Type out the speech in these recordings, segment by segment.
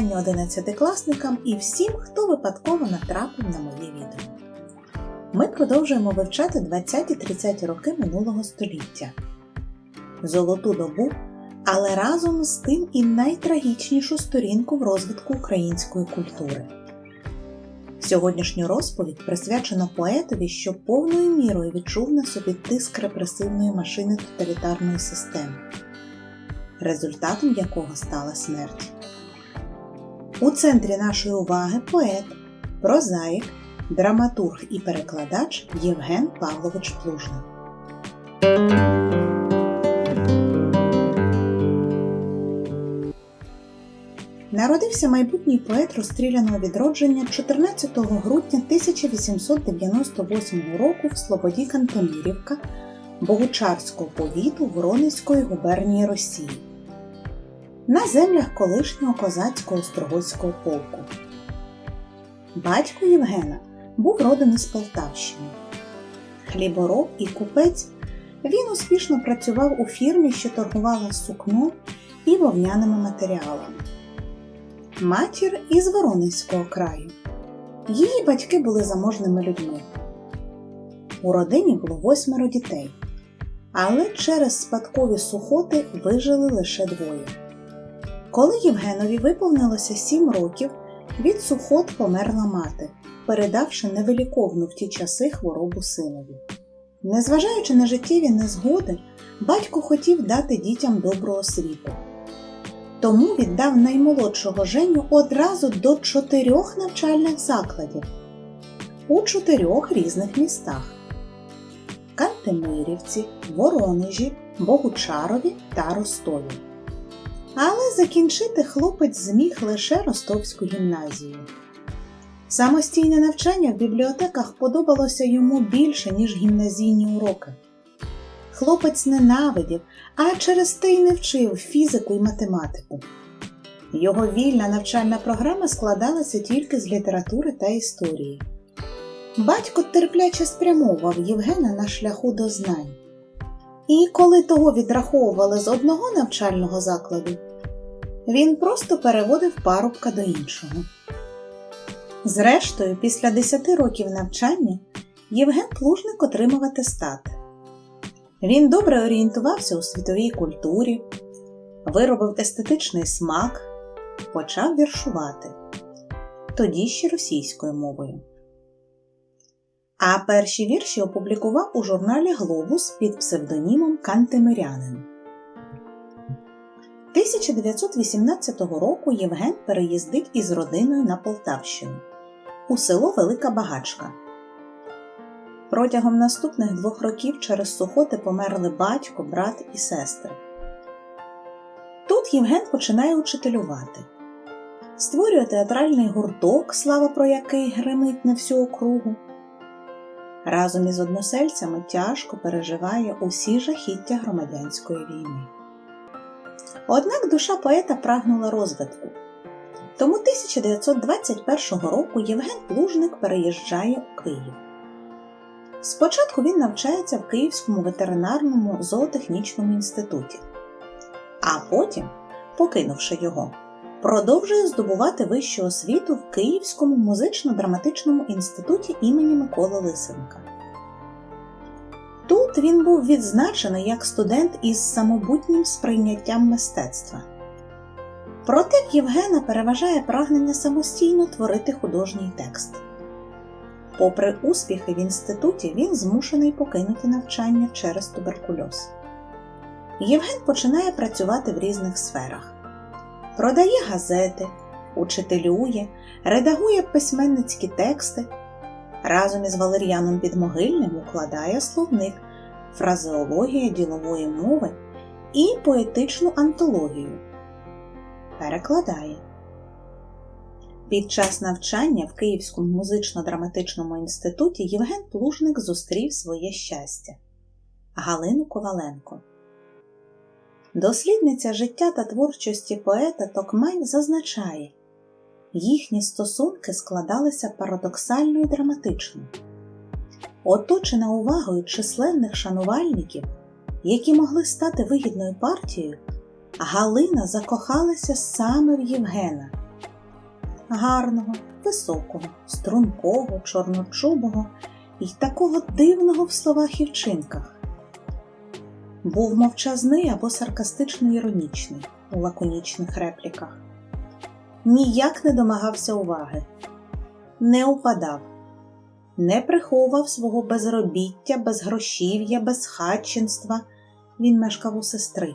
Мої вітання одинадцятикласникам і всім, хто випадково натрапив на моє відео. Ми продовжуємо вивчати 20-30 роки минулого століття. Золоту добу, але разом з тим і найтрагічнішу сторінку в розвитку української культури. Сьогоднішню розповідь присвячено поетові, що повною мірою відчув на собі тиск репресивної машини тоталітарної системи, результатом якого стала смерть. У центрі нашої уваги поет, прозаїк, драматург і перекладач Євген Павлович Плужник. Народився майбутній поет розстріляного відродження 14 грудня 1898 року в Слободі Кантемірівка Богучарського повіту Воронезької губернії Росії на землях колишнього козацького строгойського полку. Батько Євгена був родом із Полтавщини. Хлібороб і купець він успішно працював у фірмі, що торгувала сукном і вовняними матеріалами. Матір із Воронезького краю. Її батьки були заможними людьми. У родині було восьмеро дітей, але через спадкові сухоти вижили лише двоє. Коли Євгенові виповнилося сім років, від сухот померла мати, передавши невиліковну в ті часи хворобу синові. Незважаючи на життєві незгоди, батько хотів дати дітям добру освіту. Тому віддав наймолодшого Женю одразу до чотирьох навчальних закладів у чотирьох різних містах Кантемирівці, Воронежі, Богучарові та Ростові. Але закінчити хлопець зміг лише Ростовську гімназію. Самостійне навчання в бібліотеках подобалося йому більше, ніж гімназійні уроки. Хлопець ненавидів, а через те й не вчив фізику і математику. Його вільна навчальна програма складалася тільки з літератури та історії. Батько терпляче спрямовував Євгена на шляху до знань. І коли того відраховували з одного навчального закладу, він просто переводив парубка до іншого. Зрештою, після 10 років навчання Євген Плужник отримав атестат. Він добре орієнтувався у світовій культурі, виробив естетичний смак, почав віршувати, тоді ще російською мовою. А перші вірші опублікував у журналі Глобус під псевдонімом Кантемирянин. 1918 року Євген переїздить із родиною на Полтавщину у село Велика Багачка. Протягом наступних двох років через сухоти померли батько, брат і сестри. Тут Євген починає учителювати, створює театральний гурток, слава про який гримить на всю округу. Разом із односельцями тяжко переживає усі жахіття громадянської війни. Однак душа поета прагнула розвитку. Тому 1921 року Євген Плужник переїжджає у Київ. Спочатку він навчається в Київському ветеринарному зоотехнічному інституті, а потім, покинувши його, продовжує здобувати вищу освіту в Київському музично-драматичному інституті імені Миколи Лисенка. Тут він був відзначений як студент із самобутнім сприйняттям мистецтва. Проте в Євгена переважає прагнення самостійно творити художній текст. Попри успіхи в інституті, він змушений покинути навчання через туберкульоз. Євген починає працювати в різних сферах: продає газети, учителює, редагує письменницькі тексти. Разом із Валер'яном Підмогильним укладає словник, фразеологія ділової мови і поетичну антологію. Перекладає. Під час навчання в Київському музично-драматичному інституті Євген Плужник зустрів своє щастя Галину Коваленко. Дослідниця життя та творчості поета Токмань зазначає, їхні стосунки складалися парадоксально і драматично. Оточена увагою численних шанувальників, які могли стати вигідною партією, Галина закохалася саме в Євгена. Гарного, високого, стрункого, чорночубого і такого дивного в словах і вчинках. Був мовчазний або саркастично іронічний у лаконічних репліках. Ніяк не домагався уваги, не упадав, не приховував свого безробіття, безгрошів'я, безхатченства. Він мешкав у сестри.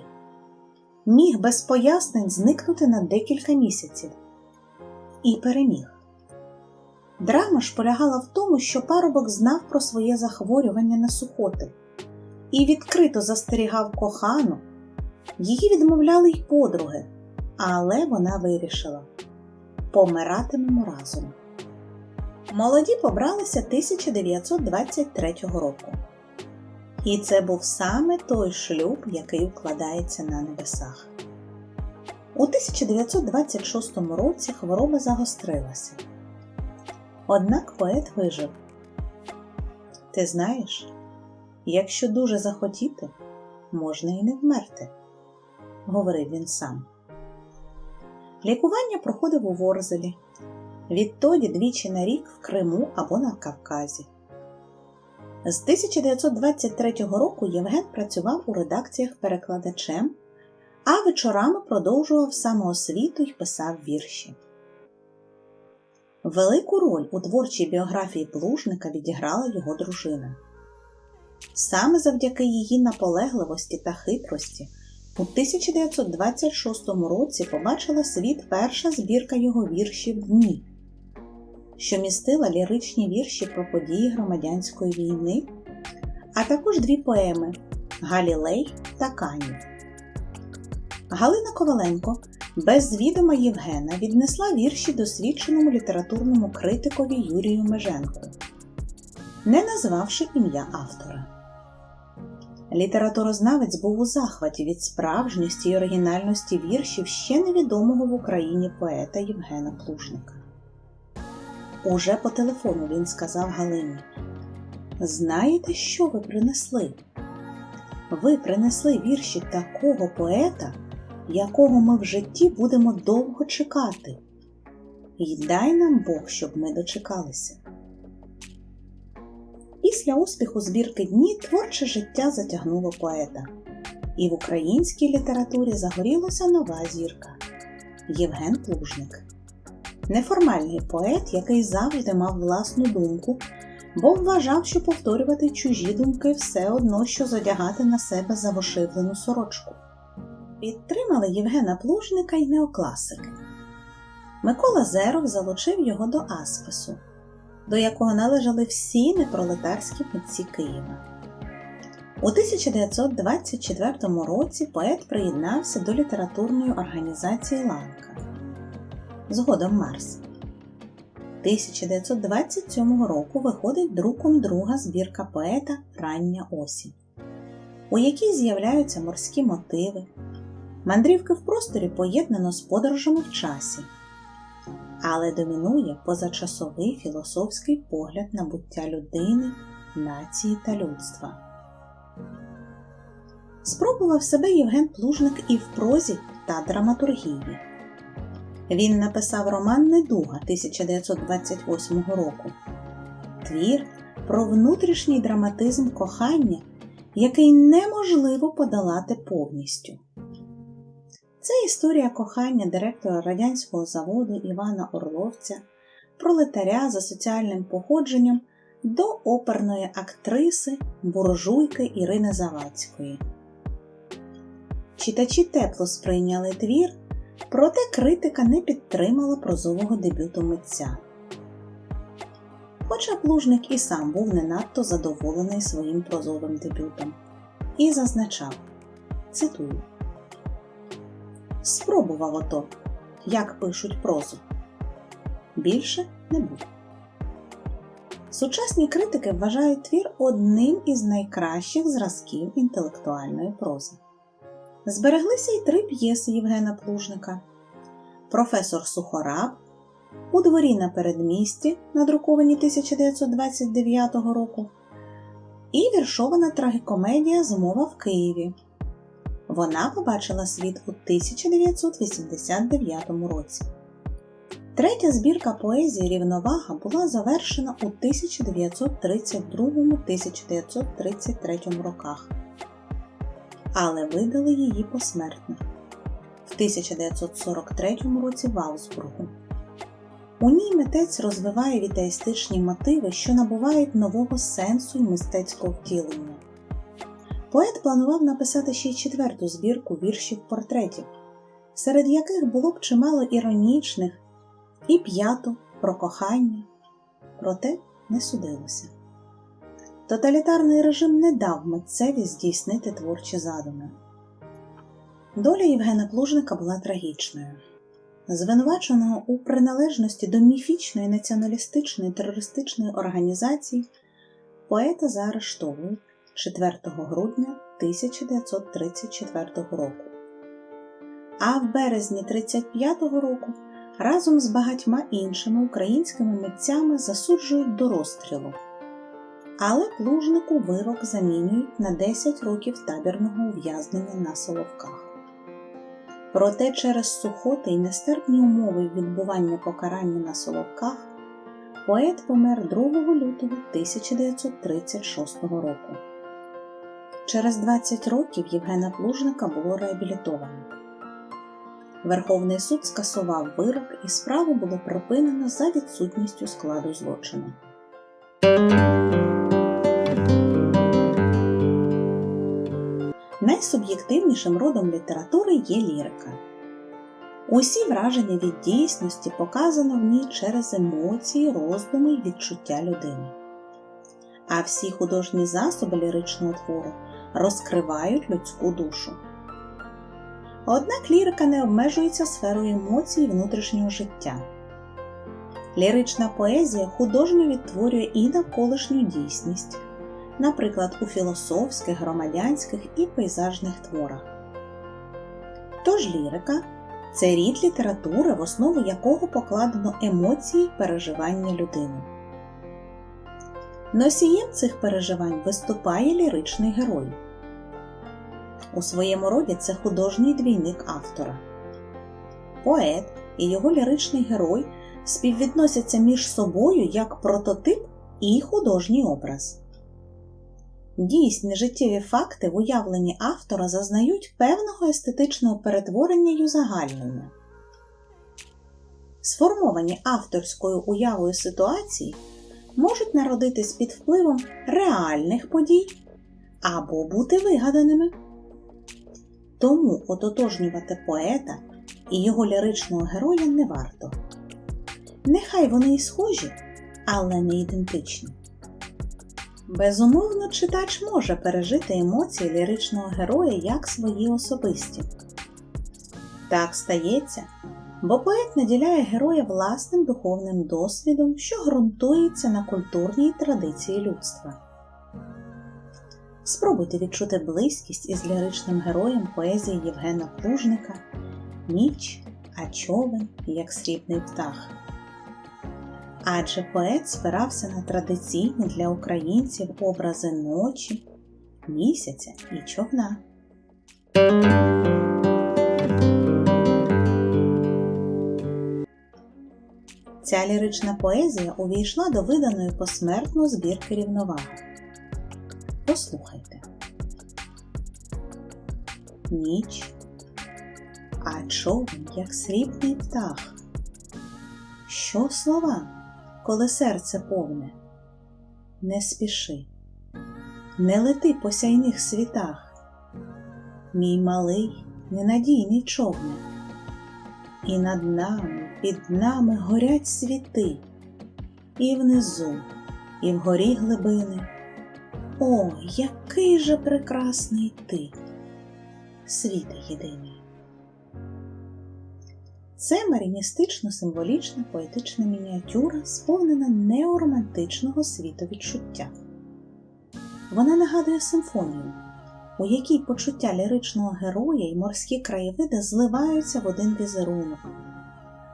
Міг без пояснень зникнути на декілька місяців і переміг. Драма ж полягала в тому, що парубок знав про своє захворювання на сухоти і відкрито застерігав кохану. Її відмовляли й подруги, але вона вирішила помиратимемо разом. Молоді побралися 1923 року. І це був саме той шлюб, який укладається на небесах. У 1926 році хвороба загострилася. Однак поет вижив. Ти знаєш, якщо дуже захотіти, можна і не вмерти, говорив він сам. Лікування проходив у Ворзелі, відтоді двічі на рік в Криму або на Кавказі. З 1923 року Євген працював у редакціях перекладачем, а вечорами продовжував самоосвіту й писав вірші. Велику роль у творчій біографії плужника відіграла його дружина. Саме завдяки її наполегливості та хитрості у 1926 році побачила світ перша збірка його віршів Дні, що містила ліричні вірші про події громадянської війни, а також дві поеми Галілей та Канів. Галина Коваленко без відома Євгена віднесла вірші досвідченому літературному критикові Юрію Меженку, не назвавши ім'я автора. Літературознавець був у захваті від справжності й оригінальності віршів ще невідомого в Україні поета Євгена Плужника. Уже по телефону він сказав Галині: Знаєте, що ви принесли? Ви принесли вірші такого поета, якого ми в житті будемо довго чекати. І дай нам Бог, щоб ми дочекалися. Після успіху збірки дні творче життя затягнуло поета, і в українській літературі загорілася нова зірка Євген Плужник. Неформальний поет, який завжди мав власну думку, бо вважав, що повторювати чужі думки все одно, що задягати на себе завошивлену сорочку. Підтримали Євгена Плужника й неокласики. Микола Зеров залучив його до Аспису до якого належали всі непролетарські митці Києва. У 1924 році поет приєднався до літературної організації Ланка. Згодом Марс. 1927 року виходить друком друга збірка поета Рання осінь, у якій з'являються морські мотиви. Мандрівки в просторі поєднано з подорожами в часі але домінує позачасовий філософський погляд на буття людини, нації та людства. Спробував себе Євген Плужник і в прозі та драматургії. Він написав роман Недуга 1928 року, твір про внутрішній драматизм кохання, який неможливо подолати повністю. Це історія кохання директора радянського заводу Івана Орловця, пролетаря за соціальним походженням до оперної актриси буржуйки Ірини Завадської. Читачі тепло сприйняли твір, проте критика не підтримала прозового дебюту митця. Хоча плужник і сам був не надто задоволений своїм прозовим дебютом і зазначав цитую спробував ото, як пишуть прозу. Більше не буде. Сучасні критики вважають твір одним із найкращих зразків інтелектуальної прози. Збереглися й три п'єси Євгена Плужника, Професор Сухораб у дворі на передмісті, надруковані 1929 року, і віршована трагікомедія Змова в Києві Вона побачила світ у 1989 році. Третя збірка поезії Рівновага була завершена у 1932-1933 роках, але видали її посмертно в 1943 році в Аусбургу. У ній митець розвиває вітаїстичні мотиви, що набувають нового сенсу й мистецького втілення. Поет планував написати ще й четверту збірку віршів портретів, серед яких було б чимало іронічних і п'яту про кохання, проте не судилося. Тоталітарний режим не дав митцеві здійснити творчі задуми. Доля Євгена Плужника була трагічною. Звинуваченого у приналежності до міфічної націоналістичної терористичної організації поета заарештовують 4 грудня 1934 року. А в березні 1935 року разом з багатьма іншими українськими митцями засуджують до розстрілу. Але плужнику вирок замінюють на 10 років табірного ув'язнення на Соловках. Проте через сухоти й нестерпні умови відбування покарання на Соловках поет помер 2 лютого 1936 року. Через 20 років Євгена Плужника було реабілітовано. Верховний суд скасував вирок і справу було припинено за відсутністю складу злочину. Найсуб'єктивнішим родом літератури є лірика. Усі враження від дійсності показано в ній через емоції, роздуми й відчуття людини. А всі художні засоби ліричного твору розкривають людську душу. Однак лірика не обмежується сферою емоцій внутрішнього життя. Лірична поезія художньо відтворює і навколишню дійсність, наприклад, у філософських, громадянських і пейзажних творах. Тож лірика це рід літератури, в основу якого покладено емоції переживання людини. Носієм цих переживань виступає ліричний герой. У своєму роді це художній двійник автора. Поет і його ліричний герой співвідносяться між собою як прототип і художній образ. Дійсні життєві факти в уявленні автора зазнають певного естетичного перетворення й узагальнення. Сформовані авторською уявою ситуації можуть народитись під впливом реальних подій або бути вигаданими. Тому ототожнювати поета і його ліричного героя не варто. Нехай вони і схожі, але не ідентичні. Безумовно, читач може пережити емоції ліричного героя як свої особисті. Так стається, бо поет наділяє героя власним духовним досвідом, що ґрунтується на культурній традиції людства. Спробуйте відчути близькість із ліричним героєм поезії Євгена Плужника Ніч, а човен як срібний птах. Адже поет спирався на традиційні для українців образи ночі, місяця і човна. Ця лірична поезія увійшла до виданої посмертно збірки рівноваги. Послухайте. Ніч, а човен, як срібний птах. Що слова, коли серце повне? Не спіши, не лети по сяйних світах, мій малий ненадійний човне, і над нами, під нами горять світи, і внизу, і вгорі глибини. О, який же прекрасний ти, світе єдиний! Це маріністично символічна поетична мініатюра, сповнена неоромантичного світовідчуття. Вона нагадує симфонію, у якій почуття ліричного героя і морські краєвиди зливаються в один візерунок,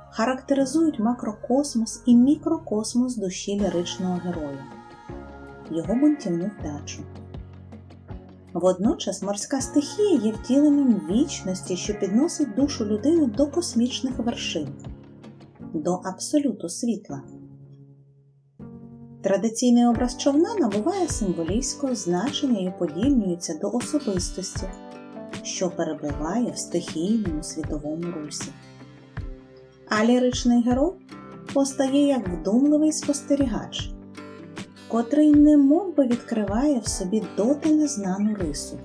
характеризують макрокосмос і мікрокосмос душі ліричного героя його бунтівну вдачу. Водночас морська стихія є втіленням вічності, що підносить душу людини до космічних вершин, до абсолюту світла. Традиційний образ човна набуває символістського значення і подібнюється до особистості, що перебуває в стихійному світовому русі. А ліричний герой постає як вдумливий спостерігач, котрий немов би відкриває в собі доти незнану рису,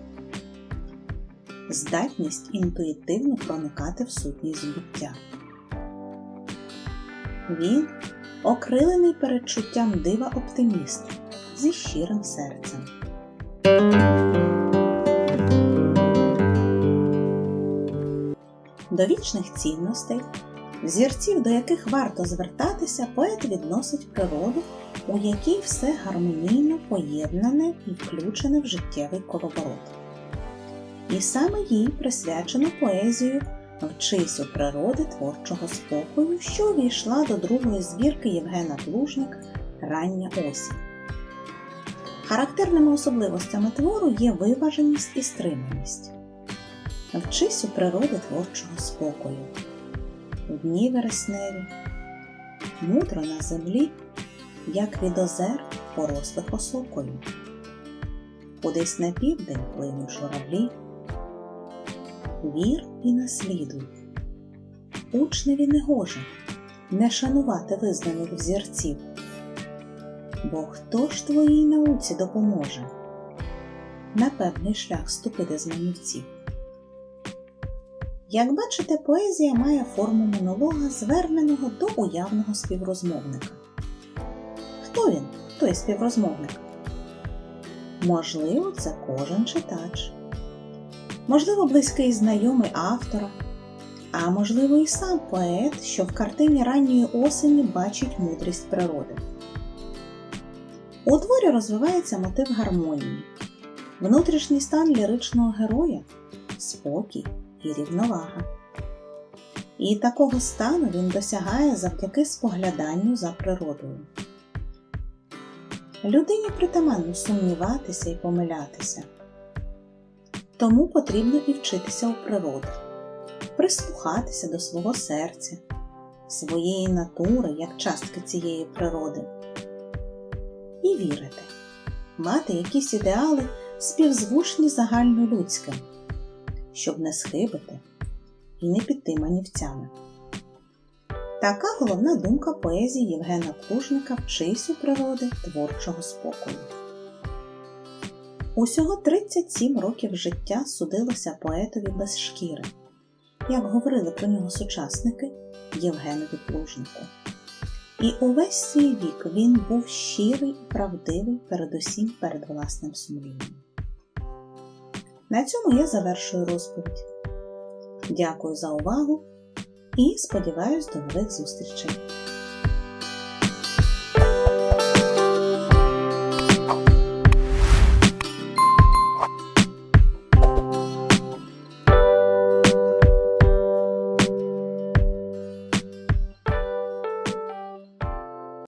здатність інтуїтивно проникати в сутність буття. Він окрилений передчуттям дива оптиміст зі щирим серцем. До вічних цінностей, взірців, до яких варто звертатися, поет відносить природу, у якій все гармонійно поєднане і включене в життєвий коловорот. І саме їй присвячено поезію Вчись у природи творчого спокою, що увійшла до другої збірки Євгена Плужник Рання осінь. Характерними особливостями твору є виваженість і стриманість. Вчись у природи творчого спокою. У дні вересневі, мудро на землі, як від озер порослих осокою. Кудись на південь плинуть журавлі вір і наслідуй. Учневі не гоже не шанувати визнаних взірців, бо хто ж твоїй науці допоможе на певний шлях ступити з манівців. Як бачите, поезія має форму монолога, зверненого до уявного співрозмовника. Хто він, той співрозмовник? Можливо, це кожен читач можливо, близький знайомий автора, а можливо, і сам поет, що в картині ранньої осені бачить мудрість природи. У творі розвивається мотив гармонії, внутрішній стан ліричного героя спокій і рівновага. І такого стану він досягає завдяки спогляданню за природою. Людині притаманно сумніватися і помилятися. Тому потрібно і вчитися у природи, прислухатися до свого серця, своєї натури як частки цієї природи. І вірити, мати якісь ідеали співзвучні загальнолюдським, щоб не схибити і не піти манівцями. Така головна думка поезії Євгена Плужника «Вчись у природи творчого спокою. Усього 37 років життя судилося поетові без шкіри, як говорили про нього сучасники Євгенові Плужнику. І увесь свій вік він був щирий і правдивий передусім перед власним сумлінням. На цьому я завершую розповідь. Дякую за увагу і сподіваюсь до нових зустрічей!